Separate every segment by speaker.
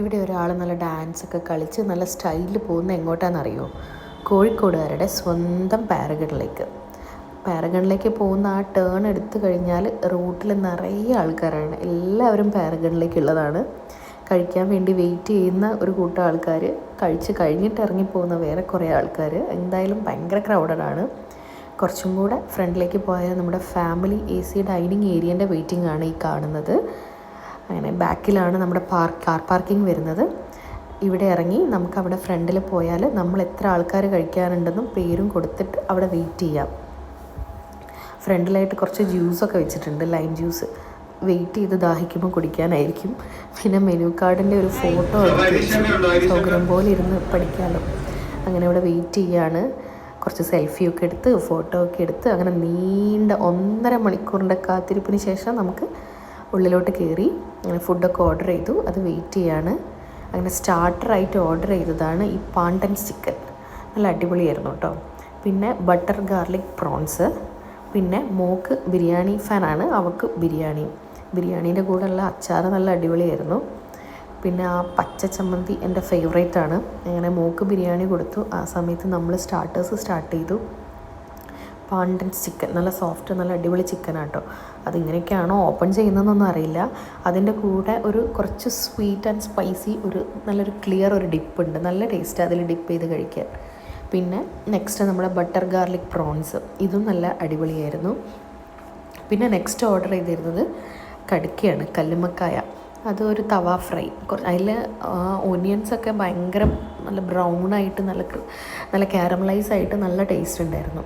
Speaker 1: ഇവിടെ ഒരാൾ നല്ല ഡാൻസ് ഒക്കെ കളിച്ച് നല്ല സ്റ്റൈലിൽ പോകുന്ന എങ്ങോട്ടാണെന്നറിയോ? കോഴിക്കോടുകാരുടെ സ്വന്തം പാരഗണിലേക്ക്. പാരഗണിലേക്ക് പോകുന്ന ആ ടേൺ എടുത്തു കഴിഞ്ഞാൽ റൂട്ടിൽ നിറയെ ആൾക്കാരാണ്. എല്ലാവരും പാരഗണിലേക്കുള്ളതാണ്. കഴിക്കാൻ വേണ്ടി വെയിറ്റ് ചെയ്യുന്ന ഒരു കൂട്ടം ആൾക്കാർ കഴിച്ച് കഴിഞ്ഞിട്ട് ഇറങ്ങിപ്പോകുന്ന വേറെ കുറേ ആൾക്കാർ എന്തായാലും ഭയങ്കര ക്രൗഡഡ് ആണ്. കുറച്ചും കൂടെ ഫ്രണ്ടിലേക്ക് പോയാൽ നമ്മുടെ ഫാമിലി എ സി ഡൈനിങ് ഏരിയന്റെ വെയിറ്റിംഗ് ആണ് ഈ കാണുന്നത്. അങ്ങനെ ബാക്കിലാണ് നമ്മുടെ പാർക്ക് കാർ പാർക്കിംഗ് വരുന്നത്. ഇവിടെ ഇറങ്ങി നമുക്ക് അവിടെ ഫ്രണ്ടിൽ പോയാൽ നമ്മൾ എത്ര ആൾക്കാർ കഴിക്കാനുണ്ടെന്നും പേരും കൊടുത്തിട്ട് അവിടെ വെയിറ്റ് ചെയ്യാം. ഫ്രണ്ടിലായിട്ട് കുറച്ച് ജ്യൂസൊക്കെ വെച്ചിട്ടുണ്ട് ലൈം ജ്യൂസ് വെയിറ്റ് ചെയ്ത് ദാഹിക്കുമ്പോൾ കുടിക്കാനായിരിക്കും. പിന്നെ മെനു കാർഡിന്റെ ഒരു ഫോട്ടോ സൗകര്യം പോലെ ഇരുന്ന് പഠിക്കാമല്ലോ അങ്ങനെ ഇവിടെ വെയിറ്റ് ചെയ്യാണ്. കുറച്ച് സെൽഫിയൊക്കെ എടുത്ത് ഫോട്ടോ ഒക്കെ എടുത്ത് അങ്ങനെ നീണ്ട ഒന്നര മണിക്കൂറിന്റെ കാത്തിരിപ്പിന് ശേഷം നമുക്ക് ഉള്ളിലോട്ട് കയറി അങ്ങനെ ഫുഡൊക്കെ ഓർഡർ ചെയ്തു. അത് വെയിറ്റ് ചെയ്യാണ്. അങ്ങനെ സ്റ്റാർട്ടറായിട്ട് ഓർഡർ ചെയ്തതാണ് ഈ പാണ്ടൻ ചിക്കൻ നല്ല അടിപൊളിയായിരുന്നു കേട്ടോ. പിന്നെ ബട്ടർ ഗാർലിക് പ്രോൺസ് പിന്നെ മോക്ക് ബിരിയാണി ഫാനാണ് അവൾക്ക് ബിരിയാണി. ബിരിയാണീന്റെ കൂടെയുള്ള അച്ചാർ നല്ല അടിപൊളിയായിരുന്നു. പിന്നെ ആ പച്ച ചമ്മന്തി എന്റെ ഫേവറേറ്റ് ആണ്. അങ്ങനെ മോക്ക് ബിരിയാണി കൊടുത്തു. ആ സമയത്ത് നമ്മൾ സ്റ്റാർട്ടേഴ്സ് സ്റ്റാർട്ട് ചെയ്തു. പാണ്ടൻസ് ചിക്കൻ നല്ല സോഫ്റ്റ് നല്ല അടിപൊളി ചിക്കൻ ആട്ടോ. അതിങ്ങനെയൊക്കെയാണോ ഓപ്പൺ ചെയ്യുന്നതെന്നൊന്നും അറിയില്ല. അതിന്റെ കൂടെ ഒരു കുറച്ച് സ്വീറ്റ് ആൻഡ് സ്പൈസി ഒരു നല്ലൊരു ക്ലിയർ ഒരു ഡിപ്പ് ഉണ്ട്. നല്ല ടേസ്റ്റ് അതിൽ ഡിപ്പ് ചെയ്ത് കഴിക്കാൻ. പിന്നെ നെക്സ്റ്റ് നമ്മുടെ ബട്ടർ ഗാർലിക് പ്രോൺസ് ഇതും നല്ല അടിപൊളിയായിരുന്നു. പിന്നെ നെക്സ്റ്റ് ഓർഡർ ചെയ്തിരുന്നത് കടുക്കയാണ് കല്ലുമ്മക്കായ. അതൊരു തവ ഫ്രൈ കുറച്ച് അതിൽ ഓനിയൻസൊക്കെ ഭയങ്കര നല്ല ബ്രൗൺ ആയിട്ട് നല്ല നല്ല കാരമലൈസ് ആയിട്ട് നല്ല ടേസ്റ്റ് ഉണ്ടായിരുന്നു.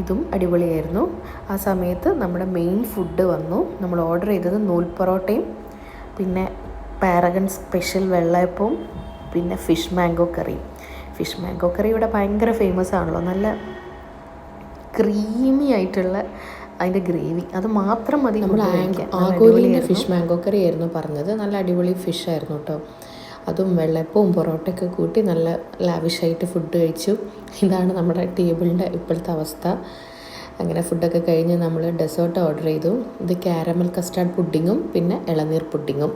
Speaker 1: ഇതും അടിപൊളിയായിരുന്നു. ആ സമയത്ത് നമ്മുടെ മെയിൻ ഫുഡ് വന്നു. നമ്മൾ ഓർഡർ ചെയ്തത് നൂൽ പൊറോട്ടയും പിന്നെ പാരഗൺ സ്പെഷ്യൽ വെള്ളയപ്പവും പിന്നെ ഫിഷ് മാംഗോ കറിയും ഫിഷ് മാംഗോ കറി ഇവിടെ ഭയങ്കര ഫേമസ് ആണല്ലോ. നല്ല ക്രീമി ആയിട്ടുള്ള അതിന്റെ ഗ്രേവി അത് മാത്രം മതി
Speaker 2: നമ്മൾ.
Speaker 1: ആഗോലിന്റെ
Speaker 2: ഫിഷ് മാംഗോ കറി ആയിരുന്നു പറഞ്ഞത്. നല്ല അടിപൊളി ഫിഷ് ആയിരുന്നു കേട്ടോ. അതും വെള്ളയപ്പവും പൊറോട്ടയൊക്കെ കൂട്ടി നല്ല ലാവിഷായിട്ട് ഫുഡ് കഴിച്ചു. ഇതാണ് നമ്മുടെ ടേബിളിന്റെ ഇപ്പോഴത്തെ അവസ്ഥ. അങ്ങനെ ഫുഡൊക്കെ കഴിഞ്ഞ് നമ്മൾ ഡെസേർട്ട് ഓർഡർ ചെയ്തു. ഇത് കാരമൽ കസ്റ്റാർഡ് പുഡിങ്ങും പിന്നെ ഇളനീർ പുഡിങ്ങും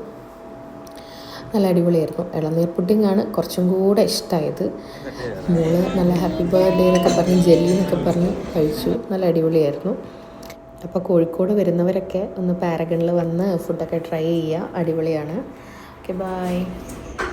Speaker 2: നല്ല അടിപൊളിയായിരുന്നു. ഇളനീർ പുഡിങ്ങാണ് കുറച്ചും കൂടെ ഇഷ്ടമായത് മോൾ നല്ല ഹാപ്പി ബർത്ത്ഡേ എന്നൊക്കെ പറഞ്ഞ് ജെല്ലി എന്നൊക്കെ പറഞ്ഞ് കഴിച്ചു. നല്ല അടിപൊളിയായിരുന്നു. അപ്പോൾ കോഴിക്കോട് വരുന്നവരൊക്കെ ഒന്ന് പാരഗണിൽ വന്ന് ഫുഡൊക്കെ ട്രൈ ചെയ്യുക. അടിപൊളിയാണ്. Okay, bye.